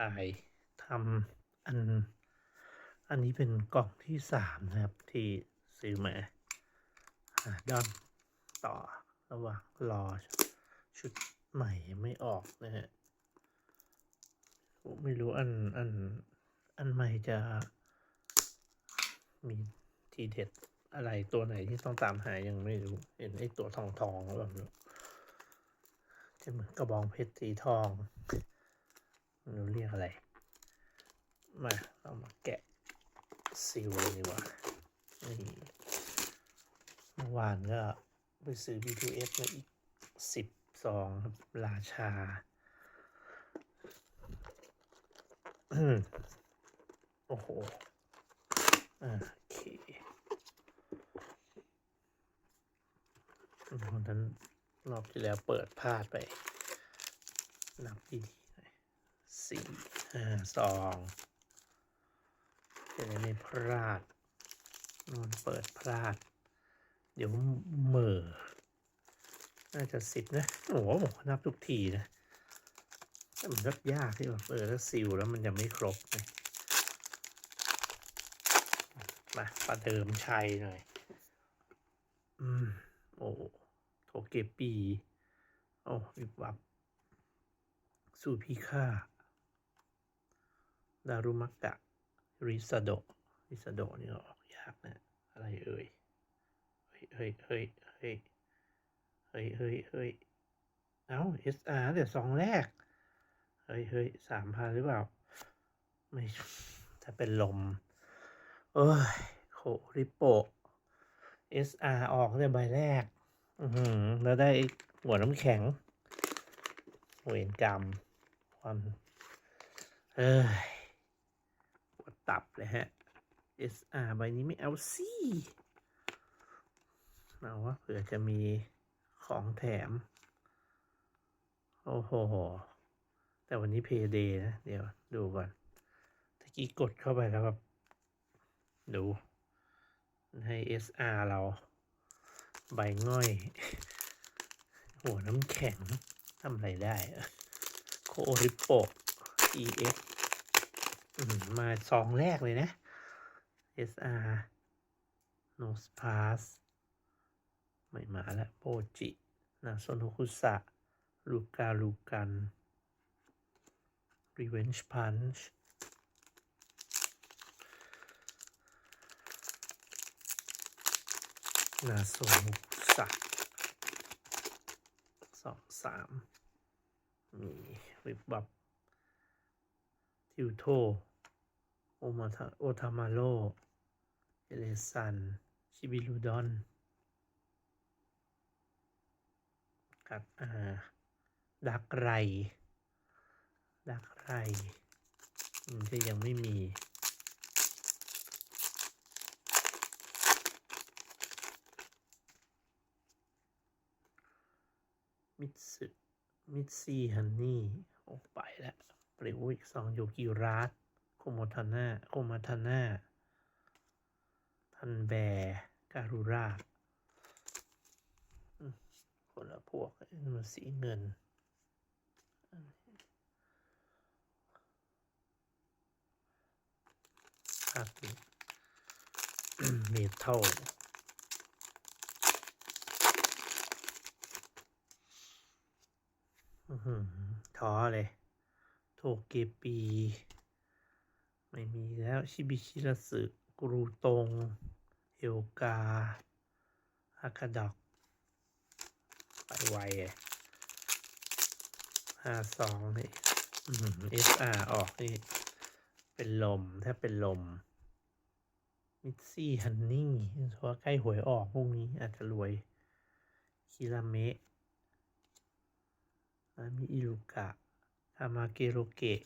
ถ่ายทำอัน อันนี้เป็นกล่องที่สามนะครับ ที่ซื้อมาด้อมต่อระหว่างรอชุดใหม่ไม่ออกนะฮะไม่รู้อันอันอันใหม่จะมีทีเด็ดอะไรตัวไหนที่ต้องตามหายังไม่รู้ เห็นไอ้ตัวทองทองๆหรือเปล่าไม่รู้จะเหมือนกระบองเพชรสีทอง ไม่รู้เรียกอะไร มาเรามาแกะซิลเลยดีกว่านี่เมื่อวานก็ไปซื้อ B2S มาอีกสิบซองครับราชา โอ้โหอ่าโอเควันนั้นรอบที่แล้วเปิดพลาดไป นับดี สี่ห้าสองจะได้ไม่พลาดนอนเปิดพลาด เดี๋ยวเหม่อน่าจะสิบนะโอ้โหนับทุกทีนะแต่มันก็ยากที่แบบเออถ้าซิลแล้วมันจะไม่ครบไงมาประเดิมชัยหน่อย อืม โอ้โทเกปี โอ้วิบวับ สู่พิฆา ดารุมักกะ ริซาโดริซาโดนี่ออกยากนะ อะไรเอ่ย เฮ้ยเฮ้ยเฮ้ยเฮ้ยเฮ้ยเฮ้ยเอ้า SR แต่สองแรก เฮ้ยเฮ้ยสามพันหรือเปล่า ไม่ถ้าเป็นลม เอ้ยโคริโป SR ออกตั้งแต่ใบแรก อือแล้วได้หัวน้ำแข็งเวรกรรมความ เอ้ย ตับเลยฮะ SR ใบนี้ไม่เอาสิเอาวะเผื่อจะมีของแถม โอ้โห แต่วันนี้เพย์เดย์นะ เดี๋ยวดูก่อนตะกี้กดเข้าไปแล้วแบบดูให้ SR เรา ใบง่อย หัวน้ำแข็งทำอะไรได้ โคริโป EF มาซองแรกเลยนะ SR n o s p a s ไม่มาแล้วโปจินาโซโนคุสะลูกาลูกัน Revenge Punch นาโซมุสักสองสามมีวิบบับทิวโท โอมาทาโอทามาโรเอเลซัน ชิบิลูดอนครับอ่าดักไร ดักไรที่ยังไม่มีมิตสึมิตซีฮันนี่ ออกไปแล้วปริวอีกสองโยกิรัส โคโมทาน่าโคมาทาน่าทันแบการุราคนละพวกมันสีเงินภาพนี้เมทัลอื้อหือท้อเลย โทเกปี ไม่มีแล้วชิบิชิระสึกรูตงเอลกาอากาดอกไปไวเลยห้าสองนี่เอสอาร์ออกนี่ เป็นลมถ้าเป็นลม มิดซี่ฮันนี่เพราะใกล้หวยออกพรุ่งนี้อาจจะรวย คิราเมะแล้วมีอิรุกะคามาเกโรเกะ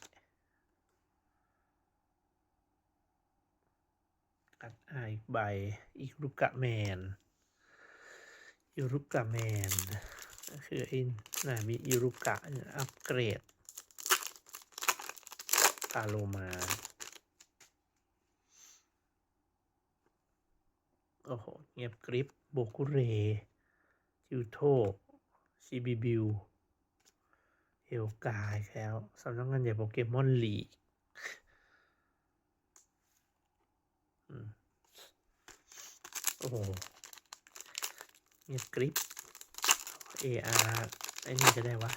กัดอาอีกใบอิรุกะแมนอิรุกะแมนก็คือไอ้นามีอิรุกะอัปเกรดคาโลมาโอ้โห เงียบกริบโบกุเรจิวโทชิบิบิวเฮลกายแล้วสำนักงานใหญ่โปเกมอนลีกอืม โอ้โหเงียบกริป AR ไอ้นี่ก็ได้วะ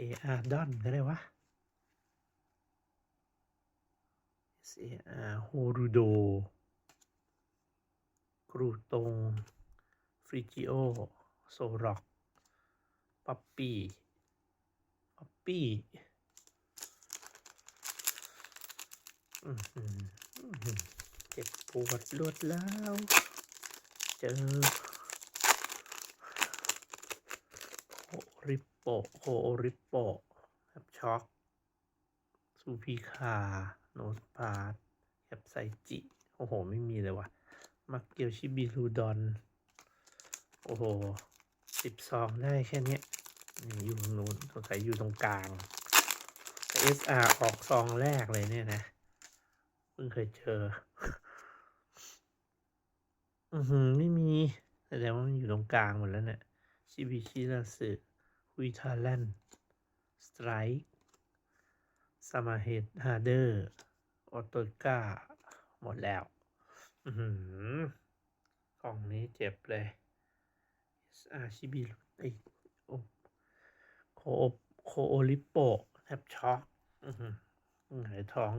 AR ดอนก็ได้วะ SAR โฮรูโดกรูตง ฟริจิโอ โซร็อกป๊อปปี้ ป๊อปปี้เจ็บปวดรวดแล้ว เจอโอริปโปโคโอริปโปแอบช็อกซูพีคาโนสพาร์ตแอบไซจิ โอ้โห ไม่มีเลยว่ะ มักเกียวชิบิรูดอน โอ้โหสิบซองได้แค่เนี้ยอยู่ตรงนู้นสงสัยอยู่ตรงกลาง SR ออกซองแรกเลยเนี่ยนะ เพิ่งเคยเจอ อือหือไม่มีแสดงว่ามันอยู่ตรงกลางหมดแล้วเนี่ยชิบิชิราสึฮุยทาแลนสไตรค์สมาเฮดฮาร์เดอร์ออโตกาหมดแล้ว อือหือกล่องนี้เจ็บเลย SR ชิบิไอโอโคโอโคโอริโปแทบช็อกอือหือหงายท้อง